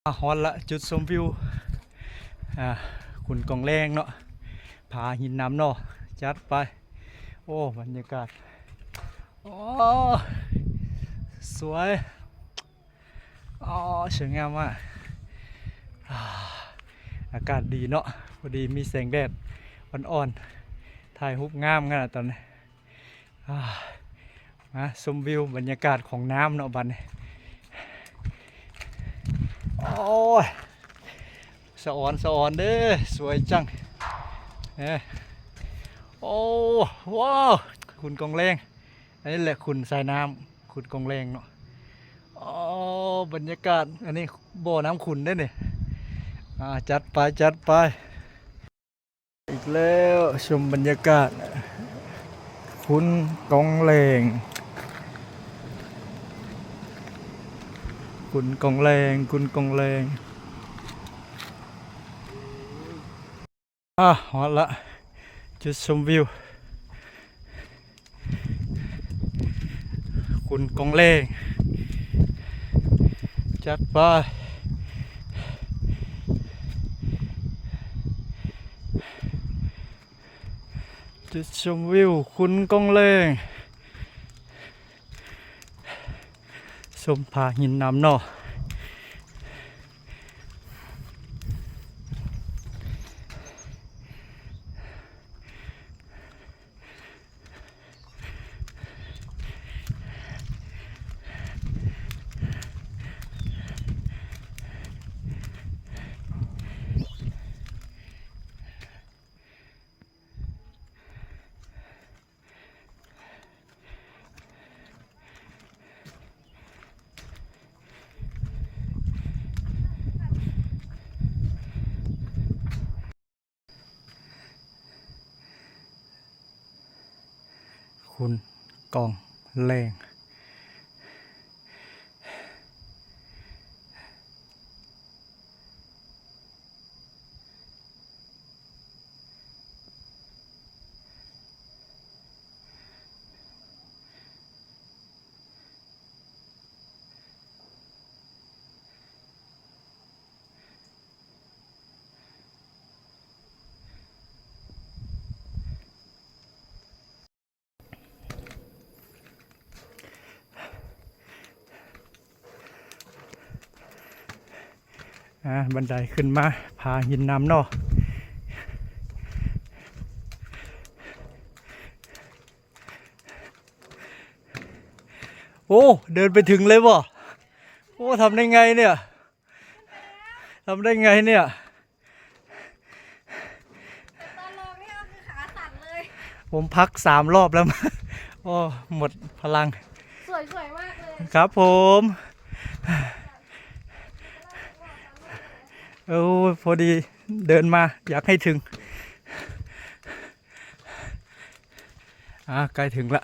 ฮอนละจุดชมวิวอ่าขุนกองแรงเนาะผาหินน้ำเนาะจัดไป โอ้บรรยากาศโอ้สวยอ๋อสวยงามมากอ่าอากาศดีเนาะพอดีมีแสงแดดอ่อนๆถ่ายรูปงามขนาดตอนนี้มาชมวิวบรรยากาศของน้ำเนาะบัดนี้ อ้ยสะออนสะออนเด้อสวยจังเอ้ยโอ้ว้าวคุณกองแรงอันนี้แหละคุณสายน้ำคุณกองแรงเนาะโอ้บรรยากาศอันนี้บ่อน้ำขุนได้เนี่ยจัดไปจัดไปอีกแล้วชมบรรยากาศ คุณกองแรง คุณกองแรง คุณกองแรงอะฮอละจุดชมวิว คุณกองแรงจัดไปจุดชมวิว คุณกองแรง ชมผาหินน้ำเนอ คุณกองแรง อ่าบันไดขึ้นมาพาหินน้ำเนอโอ้ เดินไปถึงเลยบ่โอ้ทำได้ไงเนี่ยทำได้ไงเนี่ยตอนลงนี่ก็คือขาสั่นเลย ผมพักสามรอบแล้วโอ้หมดพลัง สวยสวยมากเลย ครับผม โอ้พอดีเดินมาอยากให้ถึง อ่าใกล้ถึงละ